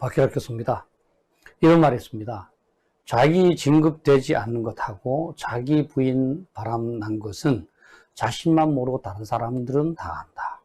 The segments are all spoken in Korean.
박혜락 교수입니다. 이런 말이 있습니다. 자기 진급되지 않는 것하고 자기 부인 바람난 것은 자신만 모르고 다른 사람들은 다 안다.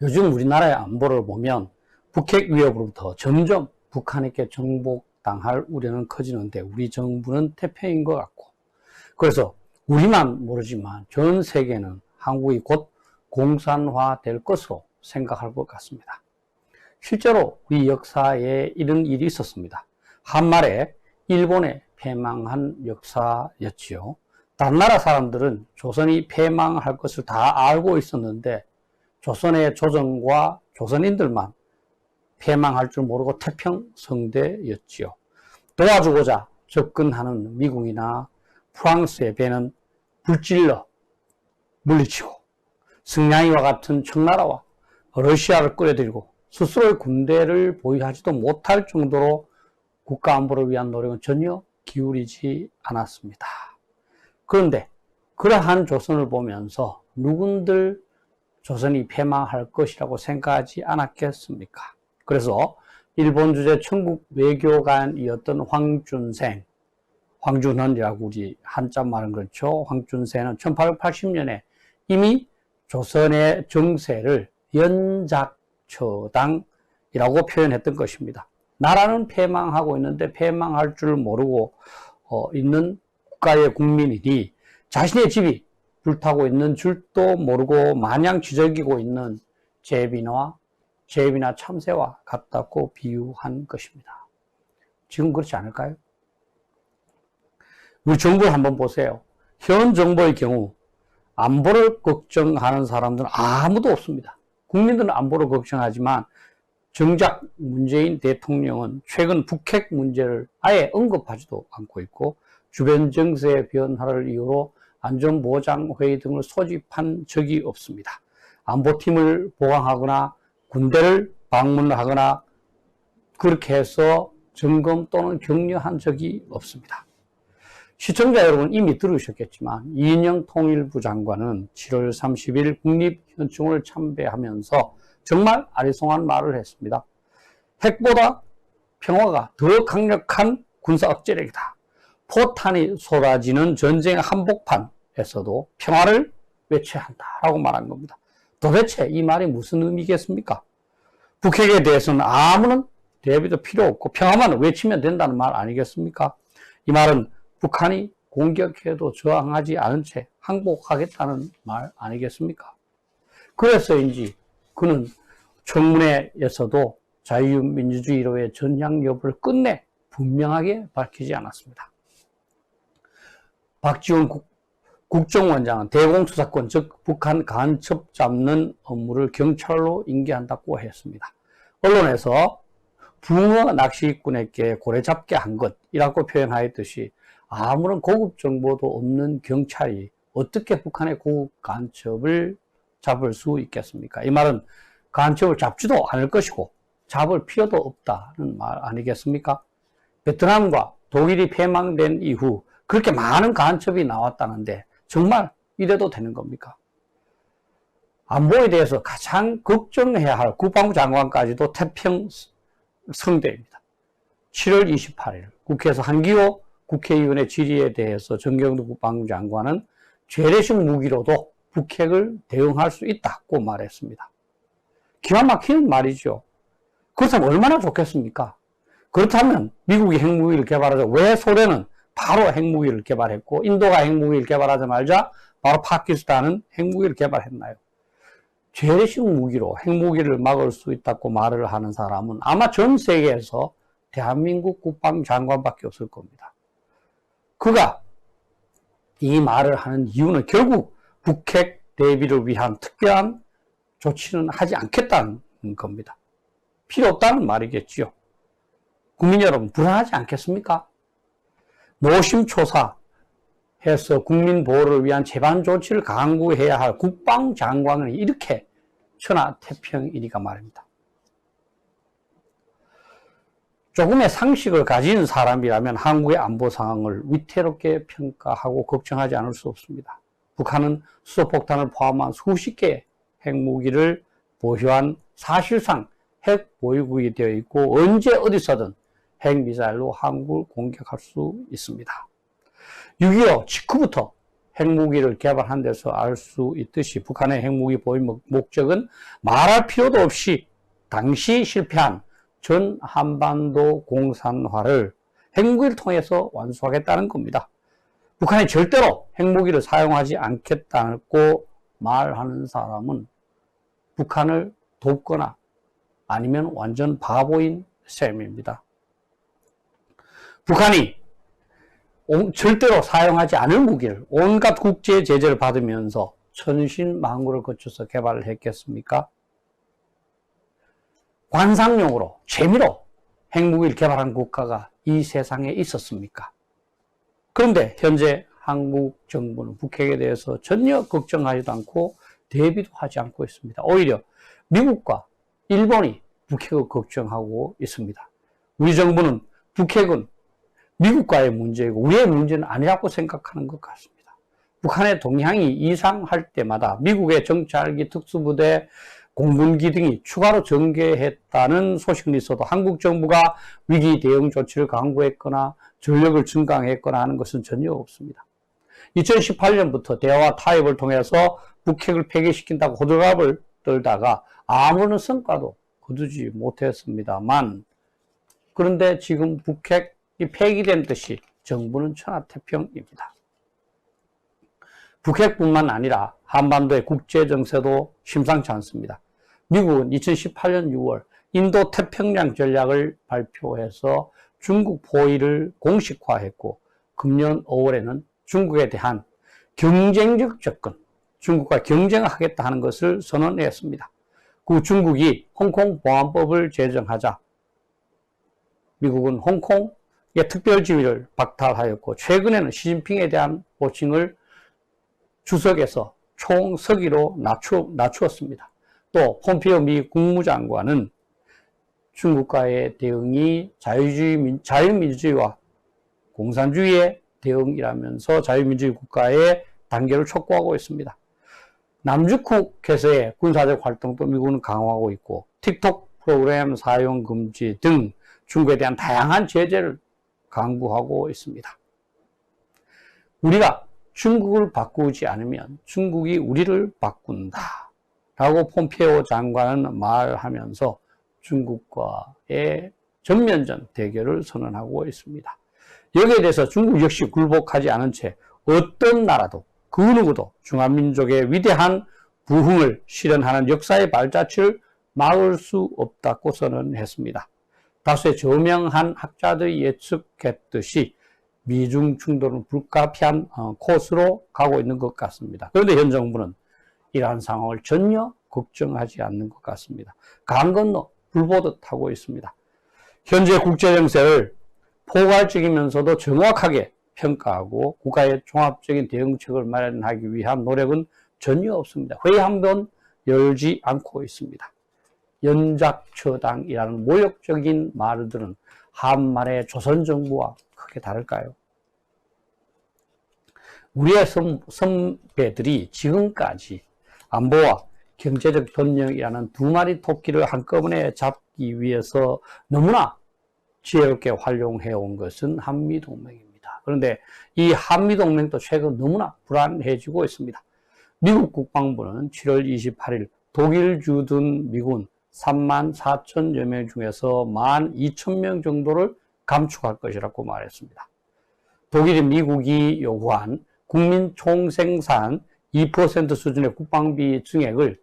요즘 우리나라의 안보를 보면 북핵 위협으로부터 점점 북한에게 정복당할 우려는 커지는데 우리 정부는 태평인 것 같고 그래서 우리만 모르지만 전 세계는 한국이 곧 공산화 될 것으로 생각할 것 같습니다. 실제로 우리 역사에 이런 일이 있었습니다. 한말에 일본에 패망한 역사였지요. 다른 나라 사람들은 조선이 패망할 것을 다 알고 있었는데 조선의 조정과 조선인들만 패망할 줄 모르고 태평성대였지요. 도와주고자 접근하는 미국이나 프랑스의 배는 불질러 물리치고 승냥이와 같은 청나라와 러시아를 끌어들이고 스스로의 군대를 보유하지도 못할 정도로 국가 안보를 위한 노력은 전혀 기울이지 않았습니다. 그런데 그러한 조선을 보면서 누군들 조선이 패망할 것이라고 생각하지 않았겠습니까? 그래서 일본 주재 천국 외교관이었던 황준생, 황준헌이라고 우리 한자 말은 그렇죠. 황준생은 1880년에 이미 조선의 정세를 연작 처당이라고 표현했던 것입니다. 나라는 패망하고 있는데 패망할 줄 모르고 어, 있는 국가의 국민이니 자신의 집이 불타고 있는 줄도 모르고 마냥 지저귀고 있는 제비나 제비나 참새와 같다고 비유한 것입니다. 지금 그렇지 않을까요? 우리 정부를 한번 보세요. 현 정부의 경우 안보를 걱정하는 사람들은 아무도 없습니다. 국민들은 안보를 걱정하지만 정작 문재인 대통령은 최근 북핵 문제를 아예 언급하지도 않고 있고 주변 정세 변화를 이유로 안전보장회의 등을 소집한 적이 없습니다. 안보팀을 보강하거나 군대를 방문하거나 그렇게 해서 점검 또는 격려한 적이 없습니다. 시청자 여러분 이미 들으셨겠지만 이인영 통일부 장관은 7월 30일 국립현충을 참배하면서 정말 아리송한 말을 했습니다. 핵보다 평화가 더 강력한 군사 억제력이다. 포탄이 쏟아지는 전쟁 한복판에서도 평화를 외쳐야 한다라고 말한 겁니다. 도대체 이 말이 무슨 의미겠습니까? 북핵에 대해서는 아무런 대비도 필요 없고 평화만 외치면 된다는 말 아니겠습니까? 이 말은 북한이 공격해도 저항하지 않은 채 항복하겠다는 말 아니겠습니까? 그래서인지 그는 청문회에서도 자유민주주의로의 전향 여부를 끝내 분명하게 밝히지 않았습니다. 박지원 국, 국정원장은 대공수사권, 즉 북한 간첩 잡는 업무를 경찰로 인계한다고 했습니다. 언론에서 붕어 낚시꾼에게 고래 잡게 한 것이라고 표현하였듯이 아무런 고급 정보도 없는 경찰이 어떻게 북한의 고급 간첩을 잡을 수 있겠습니까? 이 말은 간첩을 잡지도 않을 것이고 잡을 필요도 없다는 말 아니겠습니까? 베트남과 독일이 패망된 이후 그렇게 많은 간첩이 나왔다는데 정말 이래도 되는 겁니까? 안보에 대해서 가장 걱정해야 할 국방부 장관까지도 태평 성대입니다. 7월 28일 국회에서 한기호 국회의원의 질의에 대해서 정경도 국방부 장관은 재래식 무기로도 북핵을 대응할 수 있다고 말했습니다. 기가 막히는 말이죠. 그렇다면 얼마나 좋겠습니까? 그렇다면 미국이 핵무기를 개발하자 왜 소련은 바로 핵무기를 개발했고 인도가 핵무기를 개발하자마자 바로 파키스탄은 핵무기를 개발했나요? 재래식 무기로 핵무기를 막을 수 있다고 말을 하는 사람은 아마 전 세계에서 대한민국 국방장관밖에 없을 겁니다. 그가 이 말을 하는 이유는 결국 북핵 대비를 위한 특별한 조치는 하지 않겠다는 겁니다. 필요 없다는 말이겠지요. 국민 여러분, 불안하지 않겠습니까? 노심초사 해서 국민 보호를 위한 재반 조치를 강구해야 할 국방장관은 이렇게 천하태평이니까 말입니다. 조금의 상식을 가진 사람이라면 한국의 안보 상황을 위태롭게 평가하고 걱정하지 않을 수 없습니다. 북한은 수소폭탄을 포함한 수십 개의 핵무기를 보유한 사실상 핵 보유국이 되어 있고 언제 어디서든 핵미사일로 한국을 공격할 수 있습니다. 6.25 직후부터 핵무기를 개발한 데서 알 수 있듯이 북한의 핵무기 보유 목적은 말할 필요도 없이 당시 실패한 전 한반도 공산화를 핵무기를 통해서 완수하겠다는 겁니다. 북한이 절대로 핵무기를 사용하지 않겠다고 말하는 사람은 북한을 돕거나 아니면 완전 바보인 셈입니다. 북한이 절대로 사용하지 않을 무기를 온갖 국제 제재를 받으면서 천신만고를 거쳐서 개발을 했겠습니까? 관상용으로 재미로 핵무기를 개발한 국가가 이 세상에 있었습니까? 그런데 현재 한국 정부는 북핵에 대해서 전혀 걱정하지도 않고 대비도 하지 않고 있습니다. 오히려 미국과 일본이 북핵을 걱정하고 있습니다. 우리 정부는 북핵은 미국과의 문제이고 우리의 문제는 아니라고 생각하는 것 같습니다. 북한의 동향이 이상할 때마다 미국의 정찰기 특수부대 공군기 등이 추가로 전개했다는 소식은 있어도 한국 정부가 위기 대응 조치를 강구했거나 전력을 증강했거나 하는 것은 전혀 없습니다. 2018년부터 대화 타협을 통해서 북핵을 폐기시킨다고 호들갑을 떨다가 아무런 성과도 거두지 못했습니다만 그런데 지금 북핵이 폐기된 듯이 정부는 천하태평입니다. 북핵뿐만 아니라 한반도의 국제 정세도 심상치 않습니다. 미국은 2018년 6월 인도 태평양 전략을 발표해서 중국 포위를 공식화했고 금년 5월에는 중국에 대한 경쟁적 접근, 중국과 경쟁하겠다 하는 것을 선언했습니다. 그 중국이 홍콩 보안법을 제정하자 미국은 홍콩의 특별지위를 박탈하였고 최근에는 시진핑에 대한 호칭을 주석에서 총서기로 낮추, 낮추었습니다. 또 폼피오 미 국무장관은 중국과의 대응이 자유주의, 자유민주주의와 공산주의의 대응이라면서 자유민주주의 국가의 단계를 촉구하고 있습니다. 남중국해서의 군사적 활동도 미국은 강화하고 있고 틱톡 프로그램 사용 금지 등 중국에 대한 다양한 제재를 강구하고 있습니다. 우리가 중국을 바꾸지 않으면 중국이 우리를 바꾼다. 라고 폼페오 장관은 말하면서 중국과의 전면전 대결을 선언하고 있습니다. 여기에 대해서 중국 역시 굴복하지 않은 채 어떤 나라도 그 누구도 중화민족의 위대한 부흥을 실현하는 역사의 발자취를 막을 수 없다고 선언했습니다. 다수의 저명한 학자들이 예측했듯이 미중 충돌은 불가피한 어, 코스로 가고 있는 것 같습니다. 그런데 현 정부는 이러한 상황을 전혀 걱정하지 않는 것 같습니다. 강 건너 불보듯 하고 있습니다. 현재 국제 정세를 포괄적이면서도 정확하게 평가하고 국가의 종합적인 대응책을 마련하기 위한 노력은 전혀 없습니다. 회의 한 번 열지 않고 있습니다. 연작처당이라는 모욕적인 말들은 한말의 조선정부와 크게 다를까요? 우리의 선배들이 지금까지 안보와 경제적 변령이라는 두 마리 토끼를 한꺼번에 잡기 위해서 너무나 지혜롭게 활용해 온 것은 한미동맹입니다. 그런데 이 한미동맹도 최근 너무나 불안해지고 있습니다. 미국 국방부는 7월 28일 독일 주둔 미군 3만 4천여 명 중에서 1만 2천 명 정도를 감축할 것이라고 말했습니다. 독일이 미국이 요구한 국민 총생산 2% 수준의 국방비 증액을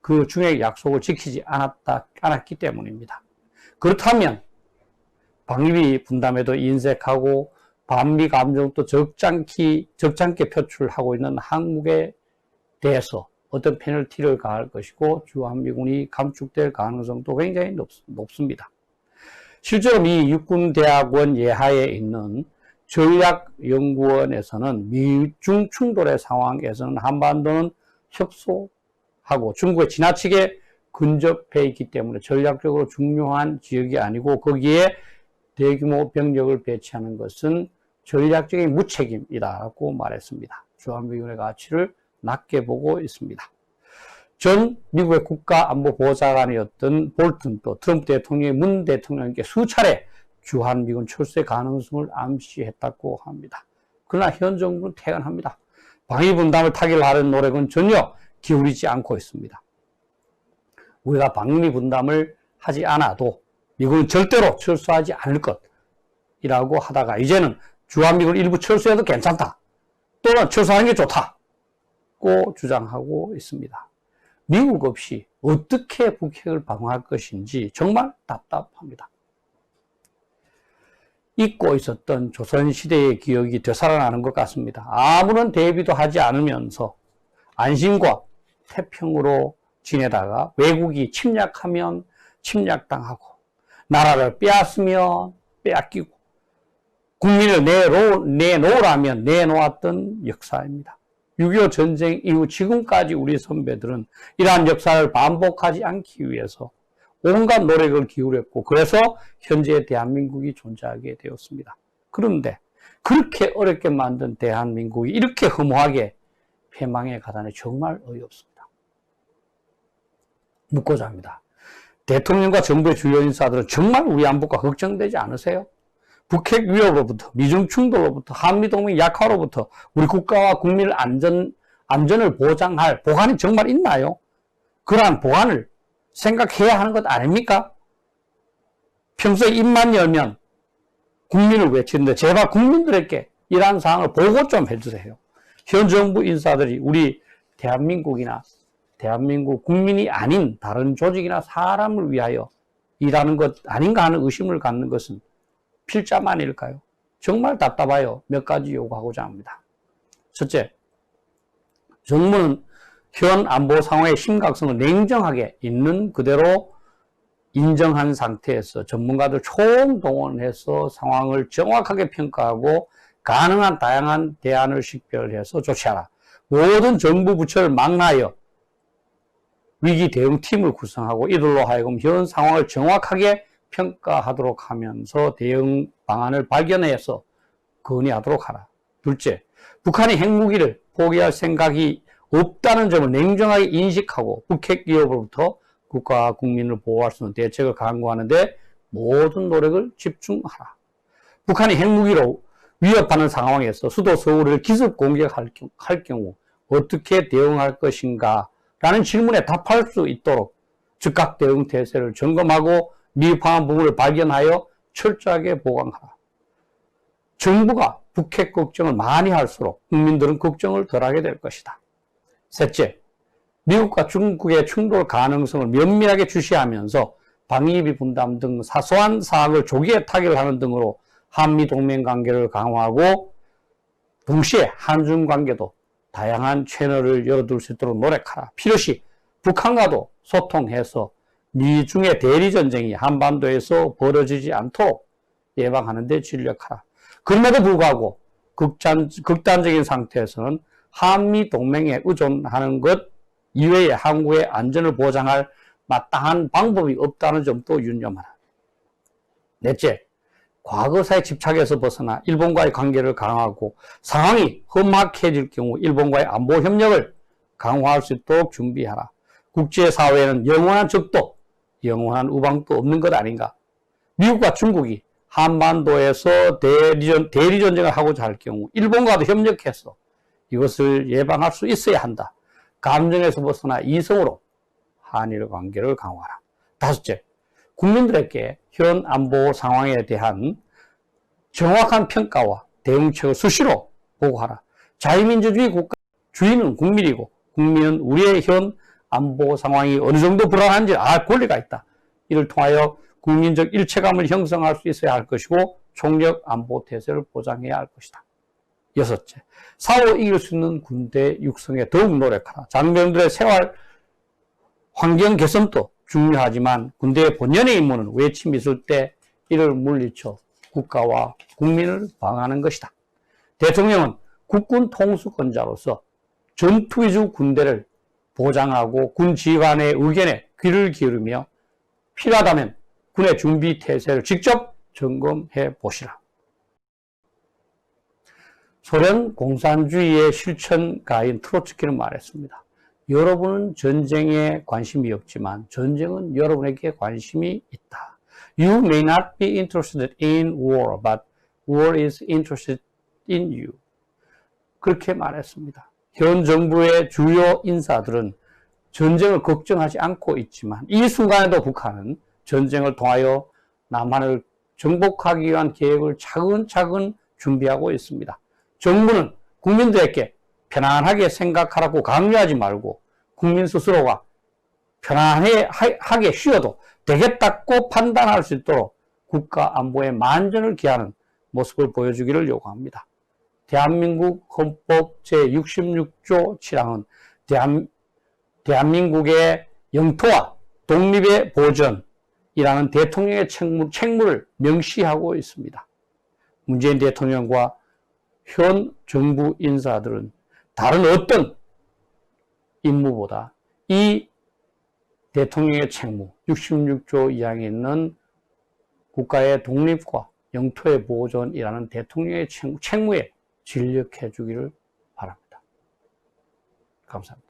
그 중액 약속을 지키지 않았다, 않았기 때문입니다. 그렇다면 방위비 분담에도 인색하고 반미 감정도 적잖게, 적잖게 표출하고 있는 한국에 대해서 어떤 페널티를 가할 것이고 주한미군이 감축될 가능성도 굉장히 높, 높습니다. 실제로 미 육군대학원 예하에 있는 전략연구원에서는 미중 충돌의 상황에서는 한반도는 협소하고 중국에 지나치게 근접해 있기 때문에 전략적으로 중요한 지역이 아니고 거기에 대규모 병력을 배치하는 것은 전략적인 무책임이다라고 말했습니다. 주한미군의 가치를 낮게 보고 있습니다. 전 미국의 국가안보보좌관이었던 볼튼도 트럼프 대통령이 문 대통령께 수차례 주한미군 철수의 가능성을 암시했다고 합니다. 그러나 현 정부는 태연합니다. 방위분담을 타결하는 노력은 전혀 기울이지 않고 있습니다. 우리가 방위분담을 하지 않아도 미국은 절대로 철수하지 않을 것이라고 하다가 이제는 주한미군 일부 철수해도 괜찮다. 또는 철수하는 게 좋다고 주장하고 있습니다. 미국 없이 어떻게 북핵을 방어할 것인지 정말 답답합니다. 잊고 있었던 조선시대의 기억이 되살아나는 것 같습니다. 아무런 대비도 하지 않으면서 안심과 태평으로 지내다가 외국이 침략하면 침략당하고 나라를 빼앗으면 빼앗기고 국민을 내놓, 내놓으라면 내놓았던 역사입니다. 6.25 전쟁 이후 지금까지 우리 선배들은 이러한 역사를 반복하지 않기 위해서 온갖 노력을 기울였고 그래서 현재 대한민국이 존재하게 되었습니다. 그런데 그렇게 어렵게 만든 대한민국이 이렇게 허무하게 패망해 가다니 정말 어이없습니다. 묻고자 합니다. 대통령과 정부의 주요 인사들은 정말 우리 안보가 걱정되지 않으세요? 북핵 위협으로부터, 미중 충돌로부터, 한미동맹 약화로부터 우리 국가와 국민을 안전, 안전을 보장할 보관이 정말 있나요? 그러한 보관을 생각해야 하는 것 아닙니까? 평소에 입만 열면 국민을 외치는데 제발 국민들에게 이러한 사항을 보고 좀 해주세요. 현 정부 인사들이 우리 대한민국이나 대한민국 국민이 아닌 다른 조직이나 사람을 위하여 일하는 것 아닌가 하는 의심을 갖는 것은 필자만일까요? 정말 답답하여 몇 가지 요구하고자 합니다. 첫째, 정부는 현 안보 상황의 심각성을 냉정하게 있는 그대로 인정한 상태에서 전문가들 총동원해서 상황을 정확하게 평가하고 가능한 다양한 대안을 식별해서 조치하라. 모든 정부 부처를 망라하여 위기 대응팀을 구성하고 이들로 하여금 현 상황을 정확하게 평가하도록 하면서 대응 방안을 발견해서 건의하도록 하라. 둘째, 북한이 핵무기를 포기할 생각이 없다는 점을 냉정하게 인식하고 북핵 위협으로부터 국가와 국민을 보호할 수 있는 대책을 강구하는데 모든 노력을 집중하라. 북한이 핵무기로 위협하는 상황에서 수도 서울을 기습 공격할 경우 어떻게 대응할 것인가 라는 질문에 답할 수 있도록 즉각 대응 태세를 점검하고 미흡한 부분을 발견하여 철저하게 보강하라. 정부가 북핵 걱정을 많이 할수록 국민들은 걱정을 덜하게 될 것이다. 셋째, 미국과 중국의 충돌 가능성을 면밀하게 주시하면서 방위비 분담 등 사소한 사항을 조기에 타결하는 등으로 한미 동맹 관계를 강화하고 동시에 한중 관계도 다양한 채널을 열어둘 수 있도록 노력하라. 필요시 북한과도 소통해서 미중의 대리 전쟁이 한반도에서 벌어지지 않도록 예방하는 데 진력하라. 그럼에도 불구하고 극단, 극단적인 상태에서는 한미 동맹에 의존하는 것 이외에 한국의 안전을 보장할 마땅한 방법이 없다는 점도 유념하라. 넷째, 과거사에 집착해서 벗어나 일본과의 관계를 강화하고 상황이 험악해질 경우 일본과의 안보 협력을 강화할 수 있도록 준비하라. 국제사회에는 영원한 적도, 영원한 우방도 없는 것 아닌가. 미국과 중국이 한반도에서 대리전, 대리전쟁을 하고자 할 경우 일본과도 협력해서 이것을 예방할 수 있어야 한다. 감정에서 벗어나 이성으로 한일 관계를 강화하라. 다섯째, 국민들에게 현 안보 상황에 대한 정확한 평가와 대응책을 수시로 보고하라. 자유민주주의 국가 주인은 국민이고 국민은 우리의 현 안보 상황이 어느 정도 불안한지 알 권리가 있다. 이를 통하여 국민적 일체감을 형성할 수 있어야 할 것이고 총력 안보 태세를 보장해야 할 것이다. 여섯째, 싸워 이길 수 있는 군대 육성에 더욱 노력하라. 장병들의 생활 환경 개선도 중요하지만 군대의 본연의 임무는 외침 있을 때 이를 물리쳐 국가와 국민을 방하는 것이다. 대통령은 국군 통수권자로서 전투 위주 군대를 보장하고 군 지휘관의 의견에 귀를 기울이며 필요하다면 군의 준비 태세를 직접 점검해 보시라. 소련 공산주의의 실천가인 트로츠키는 말했습니다. 여러분은 전쟁에 관심이 없지만 전쟁은 여러분에게 관심이 있다. You may not be interested in war, but war is interested in you. 그렇게 말했습니다. 현 정부의 주요 인사들은 전쟁을 걱정하지 않고 있지만 이 순간에도 북한은 전쟁을 통하여 남한을 정복하기 위한 계획을 차근차근 준비하고 있습니다. 정부는 국민들에게 편안하게 생각하라고 강요하지 말고 국민 스스로가 편안하게 쉬어도 되겠다고 판단할 수 있도록 국가 안보에 만전을 기하는 모습을 보여주기를 요구합니다. 대한민국 헌법 제66조 7항은 대한, 대한민국의 영토와 독립의 보전이라는 대통령의 책무, 책무를 명시하고 있습니다. 문재인 대통령과 현 정부 인사들은 다른 어떤 임무보다 이 대통령의 책무, 66조 2항에 있는 국가의 독립과 영토의 보존이라는 대통령의 책무, 책무에 진력해 주기를 바랍니다. 감사합니다.